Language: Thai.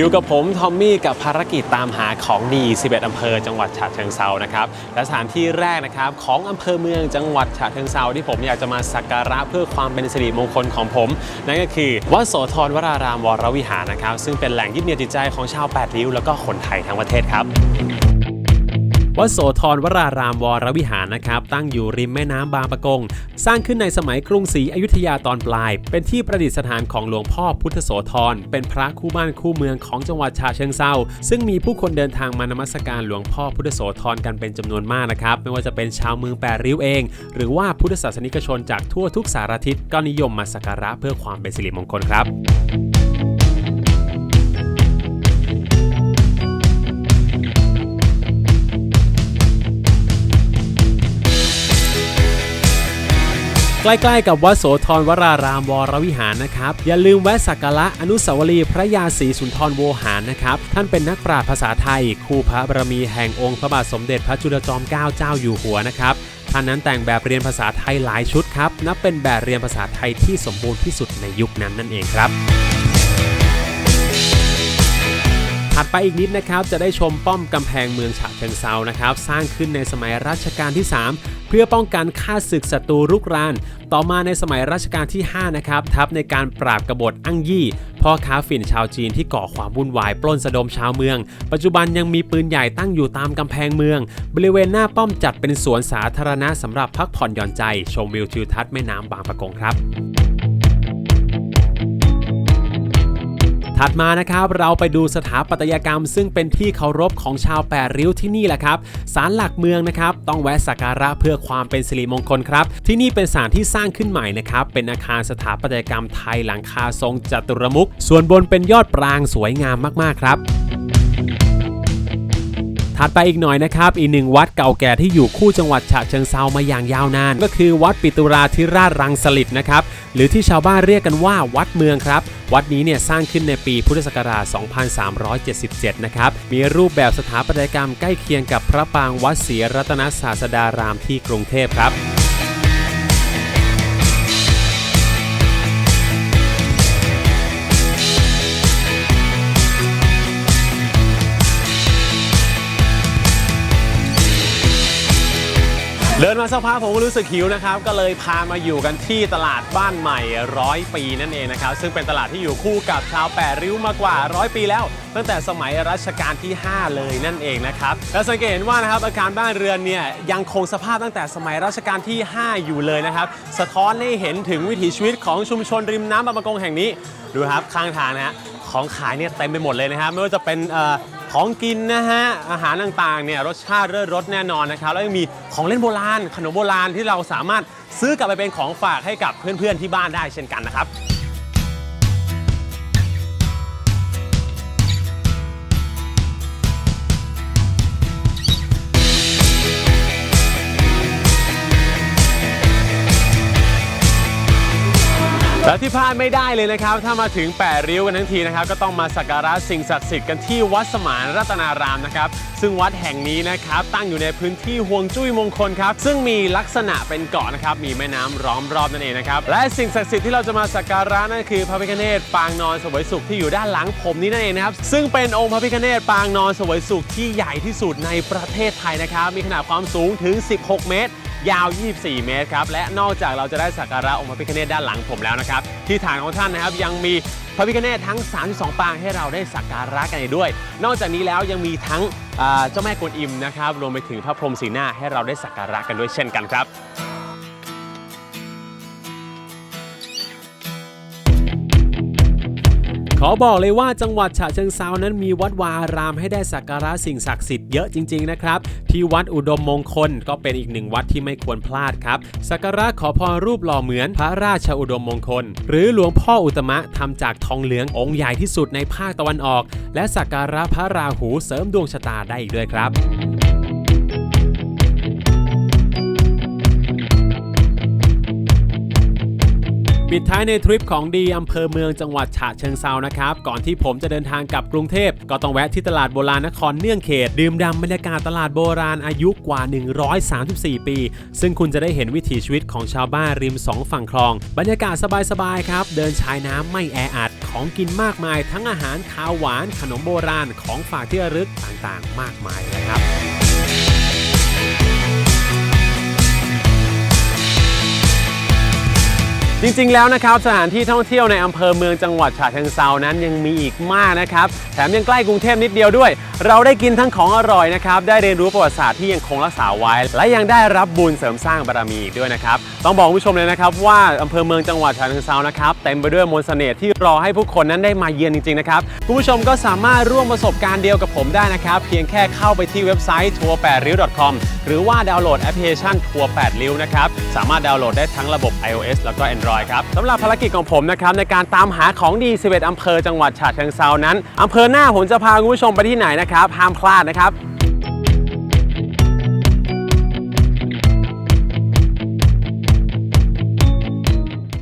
อยู่กับผมทอมมี่กับภารกิจตามหาของดี 11 อำเภอจังหวัดฉะเชิงเซานะครับและสถานที่แรกนะครับของอำเภอเมืองจังหวัดฉะเชิงเซาที่ผมอยากจะมาสักการะเพื่อความเป็นสิริมงคลของผม นั่นก็คือวัดโสธรวรารามวรวิหารนะครับ ซึ่งเป็นแหล่งยึดเหนี่ยวจิตใจของชาวแปดริ้วแล้วก็คนไทยทั้งประเทศครับ วัดโสธรวรารามวรวิหารนะครับ ตั้งอยู่ริมแม่น้ำบางปะกง สร้างขึ้นในสมัยกรุงศรีอยุธยาตอนปลาย เป็นที่ประดิษฐานของหลวงพ่อพุทธโสธร เป็นพระคู่บ้านคู่เมืองของจังหวัดฉะเชิงเซาซึ่งมีผู้คนเดินทางมานมัสการหลวงพ่อพุทธโสธรกันเป็นจำนวนมากนะครับ ไม่ว่าจะเป็นชาวเมืองแปริ้วเอง หรือว่าพุทธศาสนิกชนจากทั่วทุกสารทิศก็นิยมมาสักการะเพื่อความเป็นสิริมงคลครับ ล้ ๆ กับวัดโสธรวรารามวรวิหารนะครับ อย่าลืมแวะสักการะอนุสาวรีย์พระยาศรีสุนทรโวหารนะครับ ท่านเป็นนักปราชญ์ภาษาไทยคู่พระบารมีแห่งองค์พระบาทสมเด็จพระจุลจอมเกล้าเจ้าอยู่หัวนะครับท่านนั้นแต่งแบบเรียนภาษาไทยหลายชุดครับนับเป็นแบบเรียนภาษาไทยที่สมบูรณ์ที่สุดในยุคนั้นนั่นเองครับถัดไปอีกนิดนะครับจะได้ชมป้อมกำแพงเมืองฉะเชิงเซานะครับ สร้างขึ้นในสมัยรัชกาลที่ 3 เพื่อป้องกันค่าศึกศัตรูรุกราน ต่อมาในสมัยรัชกาลที่ 5 นะครับ ทัพในการปราบกบฏอั้งยี่ พ่อค้าฝิ่นชาวจีนที่ก่อความวุ่นวาย ปล้นสะดมชาวเมือง ปัจจุบันยังมีปืนใหญ่ตั้งอยู่ตามกำแพงเมือง บริเวณหน้าป้อมจัดเป็นสวนสาธารณะสำหรับพักผ่อนหย่อนใจ ชมวิวทิวทัศน์แม่น้ำบางปะกงครับ ถัดมานะครับเราไปดูสถาปัตยกรรม ซึ่งเป็นที่เคารพของชาวแปดริ้วที่นี่แหละครับศาลหลักเมืองนะครับต้องแวะสักการะเพื่อความเป็นสิริมงคลครับ ที่นี่เป็นศาลที่สร้างขึ้นใหม่นะครับเป็นอาคารสถาปัตยกรรมไทยหลังคาทรงจัตุรมุขส่วนบนเป็นยอดปรางสวยงามมากๆครับ ถัดไปอีกหน่อยนะครับอีกหนึ่งวัดเก่าแก่ที่อยู่คู่จังหวัดฉะเชิงเซามาอย่างยาวนาน ก็คือวัดปิตุราธิราชรังสลิดนะครับหรือที่ชาวบ้านเรียกกันว่าวัดเมืองครับ วัดนี้เนี่ยสร้างขึ้นในปีพุทธศักราช 2377 นะครับมีรูปแบบสถาปัตยกรรมใกล้เคียงกับพระปางวัดศรีรัตนศาสดารามที่กรุงเทพครับ เดินมาสักพักผมก็รู้สึกหิวนะครับ ก็เลยพามาอยู่กันที่ตลาดบ้านใหม่ร้อยปีนั่นเองนะครับ ซึ่งเป็นตลาดที่อยู่คู่กับชาวแปดริ้วมากว่าร้อยปีแล้ว ตั้งแต่สมัยรัชกาลที่ 5 เลยนั่นเองนะครับแล้วสังเกตเห็นว่านะครับอาคารบ้านเรือนเนี่ยยังคงสภาพตั้งแต่สมัยรัชกาลที่ 5 อยู่เลยนะครับ สะท้อนให้เห็นถึงวิถีชีวิตของชุมชนริมน้ำบางประกงแห่งนี้ดูครับข้างทางนะฮะของขายเนี่ยเต็มไปหมดเลยนะครับไม่ว่าจะเป็น ของกินนะฮะ อาหารต่างๆเนี่ยรสชาติเลิศรสแน่นอนนะครับ แล้วยังมีของเล่นโบราณ ขนมโบราณที่เราสามารถซื้อกลับไปเป็นของฝากให้กับเพื่อนๆที่บ้านได้เช่นกันนะครับ และที่พลาดไม่ได้เลยนะครับ ถ้ามาถึงแปดริ้วกันทั้งทีนะครับ ก็ต้องมาสักการะสิ่งศักดิ์สิทธิ์กันที่วัดสมานรัตนารามนะครับ ซึ่งวัดแห่งนี้นะครับ ตั้งอยู่ในพื้นที่ห่วงจุ้ยมงคลครับ ซึ่งมีลักษณะเป็นเกาะนะครับ มีแม่น้ำล้อมรอบนั่นเองนะครับ และสิ่งศักดิ์สิทธิ์ที่เราจะมาสักการะนั่นคือพระพิฆเนศปางนอนเสวยสุขที่อยู่ด้านหลังผมนี้นั่นเองนะครับ ซึ่งเป็นองค์พระพิฆเนศปางนอนเสวยสุขที่ใหญ่ที่สุดในประเทศไทยนะครับ มีขนาดความสูงถึง 16 เมตร ยาว 24 เมตรครับ และนอกจากเราจะได้สักการะองค์พระพิฆเนศด้านหลังผมแล้วนะครับ ที่ฐานของท่านนะครับยังมีพระพิฆเนศทั้ง 32 ปางให้เราได้สักการะกันอีกด้วย นอกจากนี้แล้วยังมีทั้งเจ้าแม่กวนอิมนะครับรวมไปถึงพระพรหมสีหน้าให้เราได้สักการะกันด้วยเช่นกันครับ ขอบอกเลยว่าจังหวัดฉะเชิงเซานั้นมีวัดวาอารามให้ได้สักการะสิ่งศักดิ์สิทธิ์เยอะจริงๆนะครับ ที่วัดอุดมมงคลก็เป็นอีกหนึ่งวัดที่ไม่ควรพลาดครับ สักการะขอพรรูปหล่อเหมือนพระราชอุดมมงคล หรือหลวงพ่ออุตมะทำจากทองเหลืององค์ใหญ่ที่สุดในภาคตะวันออก และสักการะพระราหูเสริมดวงชะตาได้อีกด้วยครับ ปิดท้ายในทริปของดีอำเภอเมืองจังหวัดฉะเชิงเซานะครับ ก่อนที่ผมจะเดินทางกลับกรุงเทพ ก็ต้องแวะที่ตลาดโบราณนครเนื่องเขต ดื่มด่ำบรรยากาศตลาดโบราณอายุกว่า 134 ปี ซึ่งคุณจะได้เห็นวิถีชีวิตของชาวบ้านริมสองฝั่งคลอง บรรยากาศสบายๆครับ เดินชายน้ำไม่แออัดขของกินมากมาย ทั้งอาหารคาวหวาน ขนมโบราณ ของฝากที่ระลึกต่างๆ มากมายนะครับ จริงๆ แล้วนะครับสถานที่ท่องเที่ยวในอำเภอเมืองจังหวัดฉะเชิงเซานั้นยังมีอีกมากนะครับแถมยังใกล้กรุงเทพนิดเดียวด้วย เราได้กินทั้งของอร่อยนะครับได้เรียนรู้ประวัติศาสตร์ที่ยังคงรักษาไว้ และยังได้รับบุญเสริมสร้างบารมีอีกด้วยนะครับต้องบอกผู้ชมเลยนะครับว่าอำเภอเมืองจังหวัดฉะเชิงเซานะครับเต็มไปด้วยมนต์เสน่ห์ที่รอให้ผู้คนนั้นได้มาเยือนจริงๆนะครับคุณผู้ชมก็สามารถร่วมประสบการณ์เดียวกับผมได้นะครับเพียงแค่เข้าไปที่เว็บไซต์ทัวร์8ริ้ว .com หรือว่าดาวน์โหลดแอปพลิเคชันทัวร์8ริ้วนะครับสามารถดาวน์โหลดได้ทั้งระบบ iOS แล้วก็ Android ครับสำหรับภารกิจของผมนะครับในการตามหาของดี 11อำเภอจังหวัดฉะเชิงเซานั้นอำเภอหน้าผมจะพาคุณผู้ชมไปที่ไหนนะครับห้ามพลาดนะครับ